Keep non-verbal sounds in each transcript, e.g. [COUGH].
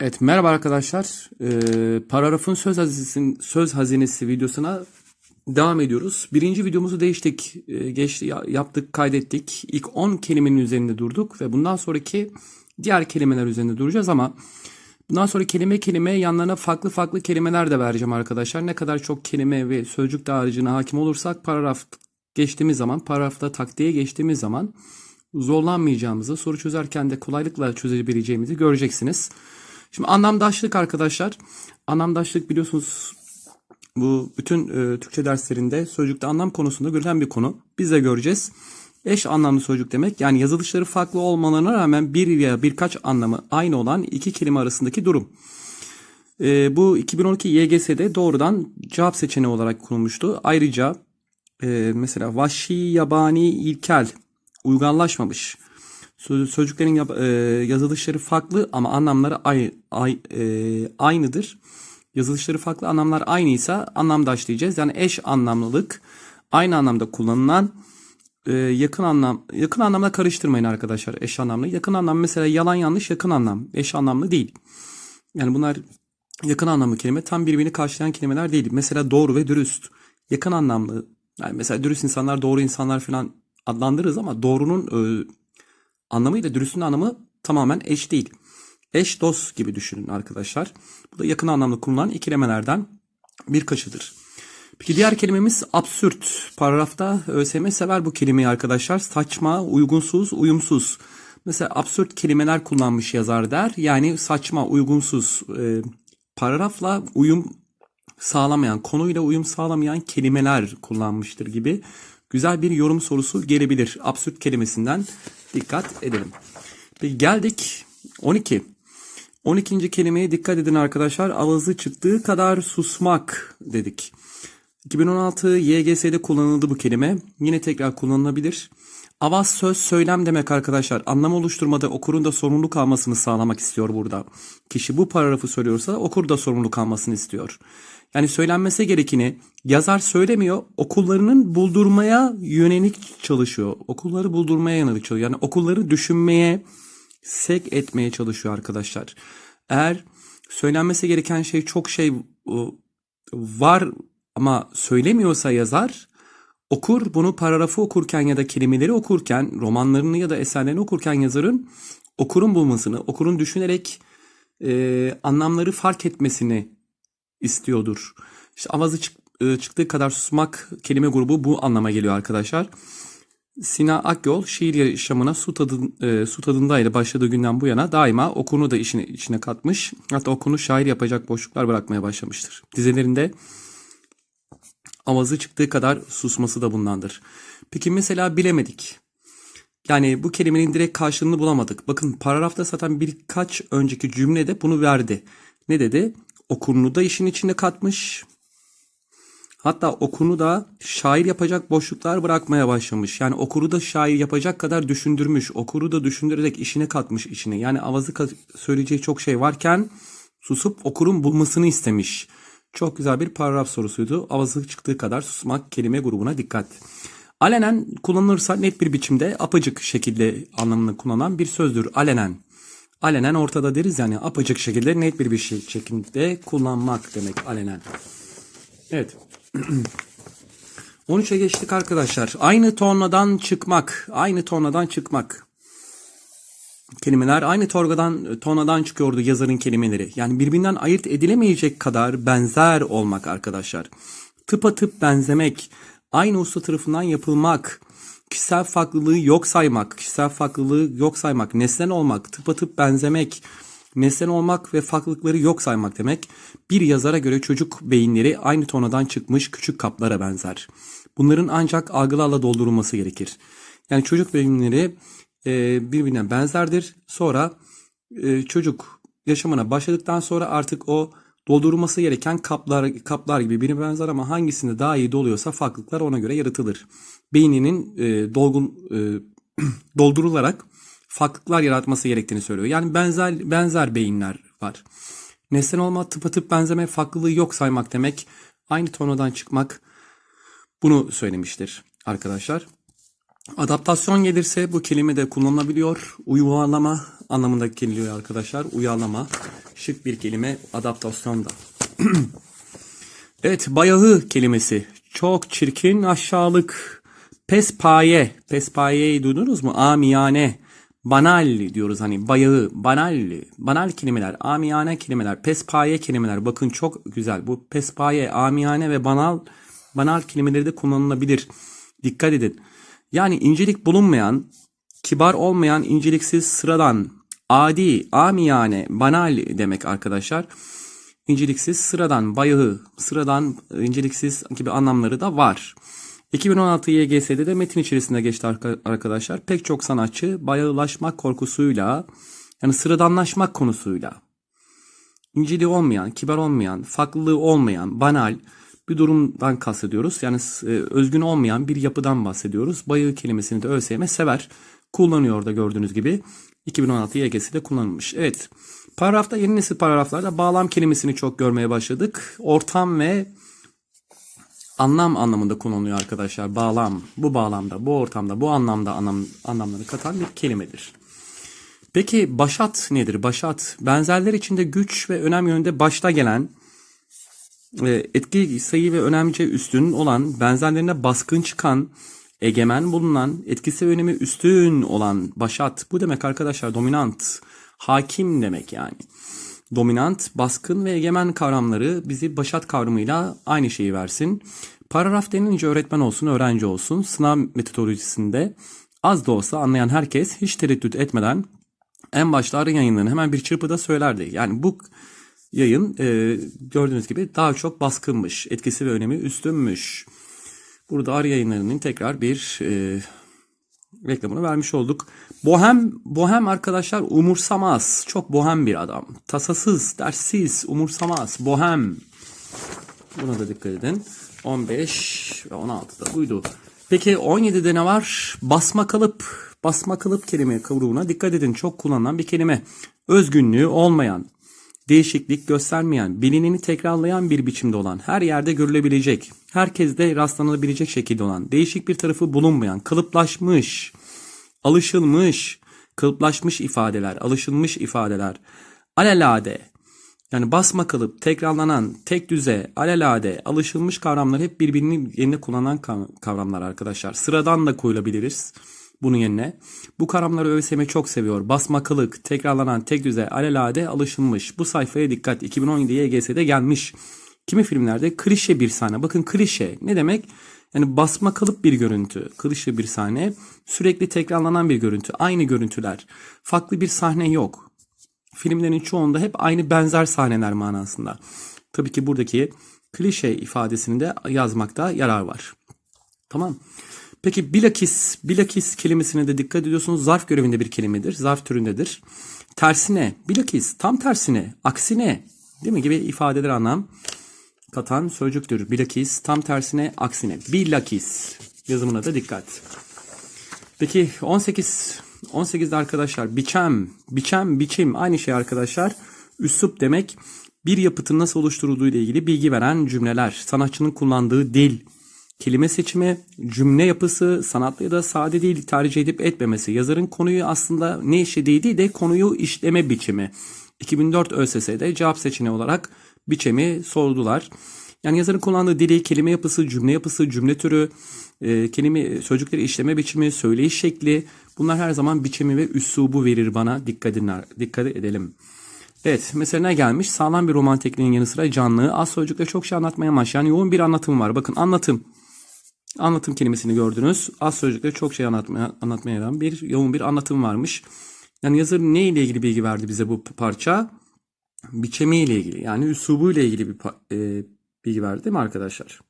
Evet merhaba arkadaşlar. Ee, Paragrafın söz hazinesi, söz hazinesi videosuna devam ediyoruz. Birinci videomuzu değiştik, e, geçti, ya- yaptık, kaydettik. İlk 10 kelimenin üzerinde durduk ve bundan sonraki diğer kelimeler üzerinde duracağız ama bundan sonra kelime kelime yanlarına farklı farklı kelimeler de vereceğim arkadaşlar. Ne kadar çok kelime ve sözcük dağarcığına hakim olursak paragraf geçtiğimiz zaman, paragrafta taktiğe geçtiğimiz zaman zorlanmayacağımızı, soru çözerken de kolaylıkla çözebileceğimizi göreceksiniz. Şimdi anlamdaşlık arkadaşlar. Anlamdaşlık biliyorsunuz bu bütün e, Türkçe derslerinde sözcükte anlam konusunda görülen bir konu. Biz de göreceğiz. Eş anlamlı sözcük demek yani yazılışları farklı olmalarına rağmen bir veya birkaç anlamı aynı olan iki kelime arasındaki durum. E, bu 2012 YGS'de doğrudan cevap seçeneği olarak konulmuştu. Ayrıca e, mesela vahşi, yabani, ilkel, uygarlaşmamış. Söz- Sözcüklerin yap- e, yazılışları farklı ama anlamları ay, ay, e, aynıdır. Yazılışları farklı anlamlar aynıysa anlamdaş diyeceğiz. Yani eş anlamlılık aynı anlamda kullanılan e, yakın anlam yakın anlamda karıştırmayın arkadaşlar eş anlamlı. Yakın anlam mesela yalan yanlış yakın anlam eş anlamlı değil. Yani bunlar yakın anlamlı kelime tam birbirini karşılayan kelimeler değil. Mesela doğru ve dürüst yakın anlamlı. Yani mesela dürüst insanlar doğru insanlar falan adlandırırız ama doğrunun e, anlamıyla dürüstlüğün anlamı tamamen eş değil. Eş dost gibi düşünün arkadaşlar. Bu da yakın anlamda kullanılan ikilemelerden birkaçıdır. Peki diğer kelimemiz absürt. Paragrafta ÖSYM sever bu kelimeyi arkadaşlar. Saçma, uygunsuz, uyumsuz. Mesela absürt kelimeler kullanmış yazar der. Yani saçma, uygunsuz, e, paragrafla uyum sağlamayan, konuyla uyum sağlamayan kelimeler kullanmıştır gibi güzel bir yorum sorusu gelebilir. Absürt kelimesinden dikkat edelim. Peki geldik 12. 12. kelimeye dikkat edin arkadaşlar. Avazı çıktığı kadar susmak dedik. 2016 YGS'de kullanıldı bu kelime. Yine tekrar kullanılabilir. Avaz söz söylem demek arkadaşlar. Anlam oluşturmada okurun da sorumluluk almasını sağlamak istiyor burada. Kişi bu paragrafı söylüyorsa okur da sorumluluk almasını istiyor. Yani söylenmesi gerekeni yazar söylemiyor. Okullarının buldurmaya yönelik çalışıyor. Okulları buldurmaya yönelik çalışıyor. Yani okulları düşünmeye, sek etmeye çalışıyor arkadaşlar. Eğer söylenmesi gereken şey çok şey ıı, var ama söylemiyorsa yazar okur bunu paragrafı okurken ya da kelimeleri okurken romanlarını ya da eserlerini okurken yazarın okurun bulmasını okurun düşünerek e, anlamları fark etmesini istiyordur. İşte avazı çık- e, çıktığı kadar susmak kelime grubu bu anlama geliyor arkadaşlar. Sina Akyol şiir yaşamına su, tadın, e, su tadındaydı başladığı günden bu yana daima okunu da işine, içine katmış. Hatta okunu şair yapacak boşluklar bırakmaya başlamıştır. Dizelerinde avazı çıktığı kadar susması da bundandır. Peki mesela bilemedik. Yani bu kelimenin direkt karşılığını bulamadık. Bakın paragrafta zaten birkaç önceki cümlede bunu verdi. Ne dedi? Okurunu da işin içine katmış. Hatta okunu da şair yapacak boşluklar bırakmaya başlamış. Yani okuru da şair yapacak kadar düşündürmüş. Okuru da düşündürerek işine katmış içine. Yani avazı söyleyeceği çok şey varken susup okurun bulmasını istemiş. Çok güzel bir paragraf sorusuydu. Avazı çıktığı kadar susmak kelime grubuna dikkat. Alenen kullanılırsa net bir biçimde apacık şekilde anlamını kullanan bir sözdür. Alenen. Alenen ortada deriz yani apacık şekilde net bir bir şey şekilde kullanmak demek alenen. Evet. [CLEARS THROAT] 13'e geçtik arkadaşlar. Aynı tornadan çıkmak. Aynı tornadan çıkmak. Kelimeler aynı torgadan, tonadan çıkıyordu yazarın kelimeleri. Yani birbirinden ayırt edilemeyecek kadar benzer olmak arkadaşlar. Tıpatıp benzemek, aynı usta tarafından yapılmak, kişisel farklılığı yok saymak, kişisel farklılığı yok saymak, nesnel olmak, tıpatıp benzemek, nesnel olmak ve farklılıkları yok saymak demek. Bir yazara göre çocuk beyinleri aynı tonadan çıkmış küçük kaplara benzer. Bunların ancak algılarla doldurulması gerekir. Yani çocuk beyinleri e, birbirine benzerdir. Sonra e, çocuk yaşamına başladıktan sonra artık o doldurulması gereken kaplar kaplar gibi birbirine benzer ama hangisinde daha iyi doluyorsa farklılıklar ona göre yaratılır. Beyninin e, dolgun e, [CLEARS THROAT] doldurularak farklılıklar yaratması gerektiğini söylüyor. Yani benzer benzer beyinler var. Nesnel olma, tıpatıp benzeme, farklılığı yok saymak demek. Aynı tonadan çıkmak bunu söylemiştir arkadaşlar. Adaptasyon gelirse bu kelime de kullanılabiliyor. Uyarlama anlamında geliyor arkadaşlar. Uyarlama şık bir kelime adaptasyon da. [CLEARS THROAT] evet bayağı kelimesi. Çok çirkin aşağılık. Pespaye. Pespaye'yi duydunuz mu? Amiyane. Banal diyoruz hani bayağı, banal, banal kelimeler, amiyane kelimeler, pespaye kelimeler. Bakın çok güzel. Bu pespaye, amiyane ve banal, banal kelimeleri de kullanılabilir. Dikkat edin. Yani incelik bulunmayan, kibar olmayan, inceliksiz, sıradan, adi, amiyane, banal demek arkadaşlar. İnceliksiz, sıradan, bayağı, sıradan, inceliksiz gibi anlamları da var. 2016 YGS'de de metin içerisinde geçti arka- arkadaşlar. Pek çok sanatçı bayağılaşmak korkusuyla, yani sıradanlaşmak konusuyla, inceliği olmayan, kibar olmayan, farklılığı olmayan, banal bir durumdan kastediyoruz. Yani e, özgün olmayan bir yapıdan bahsediyoruz. Bayağı kelimesini de ÖSYM sever. Kullanıyor da gördüğünüz gibi. 2016 YGS'de kullanılmış. Evet. Paragrafta yeni nesil paragraflarda bağlam kelimesini çok görmeye başladık. Ortam ve anlam anlamında kullanılıyor arkadaşlar. Bağlam, bu bağlamda, bu ortamda, bu anlamda anlam, anlamları katan bir kelimedir. Peki başat nedir? Başat, benzerler içinde güç ve önem yönünde başta gelen, e, etki sayı ve önemce üstün olan, benzerlerine baskın çıkan, egemen bulunan, etkisi ve önemi üstün olan başat. Bu demek arkadaşlar dominant, hakim demek yani. Dominant, baskın ve egemen kavramları bizi başat kavramıyla aynı şeyi versin. Paragraf denilince öğretmen olsun, öğrenci olsun. Sınav metodolojisinde az da olsa anlayan herkes hiç tereddüt etmeden en başta arı yayınlarını hemen bir çırpıda söylerdi. Yani bu yayın e, gördüğünüz gibi daha çok baskınmış. Etkisi ve önemi üstünmüş. Burada arı yayınlarının tekrar bir e, reklamını vermiş olduk. Bohem, bohem arkadaşlar umursamaz. Çok bohem bir adam. Tasasız, derssiz, umursamaz. Bohem. Buna da dikkat edin. 15 ve 16'da buydu. Peki 17'de ne var? Basma kalıp. Basma kalıp kelime kavruğuna dikkat edin. Çok kullanılan bir kelime. Özgünlüğü olmayan, değişiklik göstermeyen, bilineni tekrarlayan bir biçimde olan, her yerde görülebilecek, herkeste rastlanılabilecek şekilde olan, değişik bir tarafı bulunmayan, kalıplaşmış, alışılmış, kalıplaşmış ifadeler, alışılmış ifadeler, alelade, yani basma kalıp, tekrarlanan, tek düze, alelade, alışılmış kavramlar hep birbirinin yerine kullanılan kav- kavramlar arkadaşlar. Sıradan da koyulabiliriz bunun yerine. Bu kavramları ÖSYM çok seviyor. Basmakılık, tekrarlanan, tek düze, alelade, alışılmış. Bu sayfaya dikkat. 2017 YGS'de gelmiş. Kimi filmlerde klişe bir sahne. Bakın klişe ne demek? Yani basma kalıp bir görüntü, klişe bir sahne, sürekli tekrarlanan bir görüntü, aynı görüntüler, farklı bir sahne yok filmlerin çoğunda hep aynı benzer sahneler manasında. Tabii ki buradaki klişe ifadesini de yazmakta yarar var. Tamam. Peki bilakis, bilakis kelimesine de dikkat ediyorsunuz. Zarf görevinde bir kelimedir. Zarf türündedir. Tersine, bilakis, tam tersine, aksine değil mi gibi ifadeler anlam katan sözcüktür. Bilakis, tam tersine, aksine. Bilakis yazımına da dikkat. Peki 18 18'de arkadaşlar biçem, biçem, biçim aynı şey arkadaşlar. Üslup demek bir yapıtın nasıl oluşturulduğu ile ilgili bilgi veren cümleler. Sanatçının kullandığı dil, kelime seçimi, cümle yapısı, sanatlı ya da sade dil tercih edip etmemesi. Yazarın konuyu aslında ne işlediği değil de konuyu işleme biçimi. 2004 ÖSS'de cevap seçeneği olarak biçemi sordular. Yani yazarın kullandığı dili, kelime yapısı, cümle yapısı, cümle türü, e, kelime, sözcükleri işleme biçimi, söyleyiş şekli bunlar her zaman biçimi ve üslubu verir bana. Dikkat, edin, dikkat edelim. Evet mesela ne gelmiş? Sağlam bir roman tekniğinin yanı sıra canlı, az sözcükle çok şey anlatmaya başlayan yoğun bir anlatım var. Bakın anlatım. Anlatım kelimesini gördünüz. Az sözcükle çok şey anlatmaya, anlatmaya yarayan bir yoğun bir anlatım varmış. Yani yazar ne ile ilgili bilgi verdi bize bu parça? Biçemi ile ilgili yani üslubu ile ilgili bir e, bilgi verdi değil mi arkadaşlar?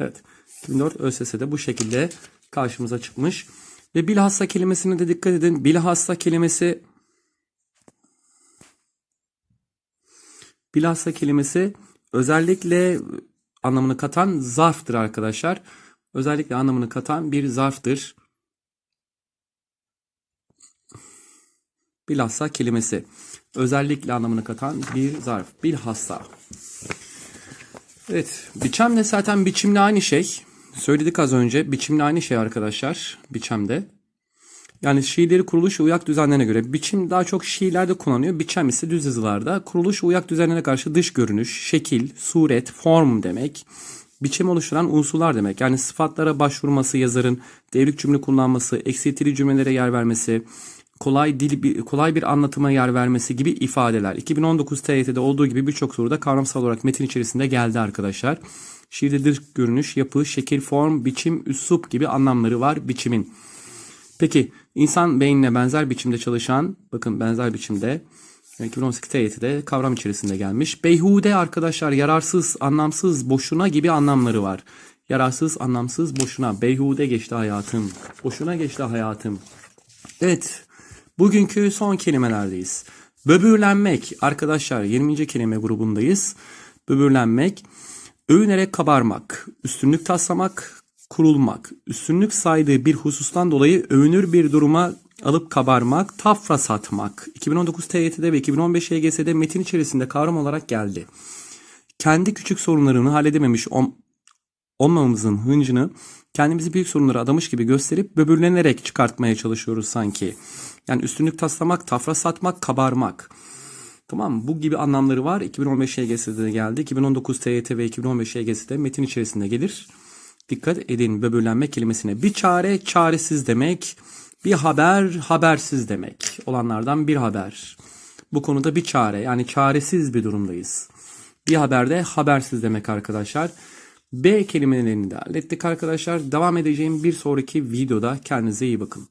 Evet. 2004 ÖSS'de bu şekilde karşımıza çıkmış. Ve bilhassa kelimesine de dikkat edin. Bilhassa kelimesi bilhassa kelimesi özellikle anlamını katan zarftır arkadaşlar. Özellikle anlamını katan bir zarftır. Bilhassa kelimesi özellikle anlamını katan bir zarf. Bilhassa. Evet, biçem de zaten biçimle aynı şey. Söyledik az önce. Biçimle aynı şey arkadaşlar. Biçemde. Yani şiirleri kuruluş ve uyak düzenlerine göre. Biçim daha çok şiirlerde kullanılıyor. Biçem ise düz yazılarda. Kuruluş uyak düzenlerine karşı dış görünüş, şekil, suret, form demek. Biçim oluşturan unsurlar demek. Yani sıfatlara başvurması yazarın, devrik cümle kullanması, eksiltili cümlelere yer vermesi, kolay dil kolay bir anlatıma yer vermesi gibi ifadeler. 2019 TYT'de olduğu gibi birçok soruda kavramsal olarak metin içerisinde geldi arkadaşlar. Şiirde dış görünüş, yapı, şekil, form, biçim, üslup gibi anlamları var biçimin. Peki insan beynine benzer biçimde çalışan, bakın benzer biçimde 2018 TYT'de kavram içerisinde gelmiş. Beyhude arkadaşlar yararsız, anlamsız, boşuna gibi anlamları var. Yararsız, anlamsız, boşuna. Beyhude geçti hayatım. Boşuna geçti hayatım. Evet. Bugünkü son kelimelerdeyiz. Böbürlenmek. Arkadaşlar 20. kelime grubundayız. Böbürlenmek. Övünerek kabarmak. Üstünlük taslamak. Kurulmak. Üstünlük saydığı bir husustan dolayı övünür bir duruma alıp kabarmak. Tafra satmak. 2019 TYT'de ve 2015 YGS'de metin içerisinde kavram olarak geldi. Kendi küçük sorunlarını halledememiş ol- olmamamızın hıncını kendimizi büyük sorunlara adamış gibi gösterip böbürlenerek çıkartmaya çalışıyoruz sanki. Yani üstünlük taslamak, tafra satmak, kabarmak. Tamam? Bu gibi anlamları var. 2015 YGS'de de geldi. 2019 TYT ve 2015 YGS'de metin içerisinde gelir. Dikkat edin böbürlenme kelimesine. Bir çare çaresiz demek. Bir haber habersiz demek. Olanlardan bir haber. Bu konuda bir çare yani çaresiz bir durumdayız. Bir haberde habersiz demek arkadaşlar. B kelimelerini de hallettik arkadaşlar. Devam edeceğim bir sonraki videoda kendinize iyi bakın.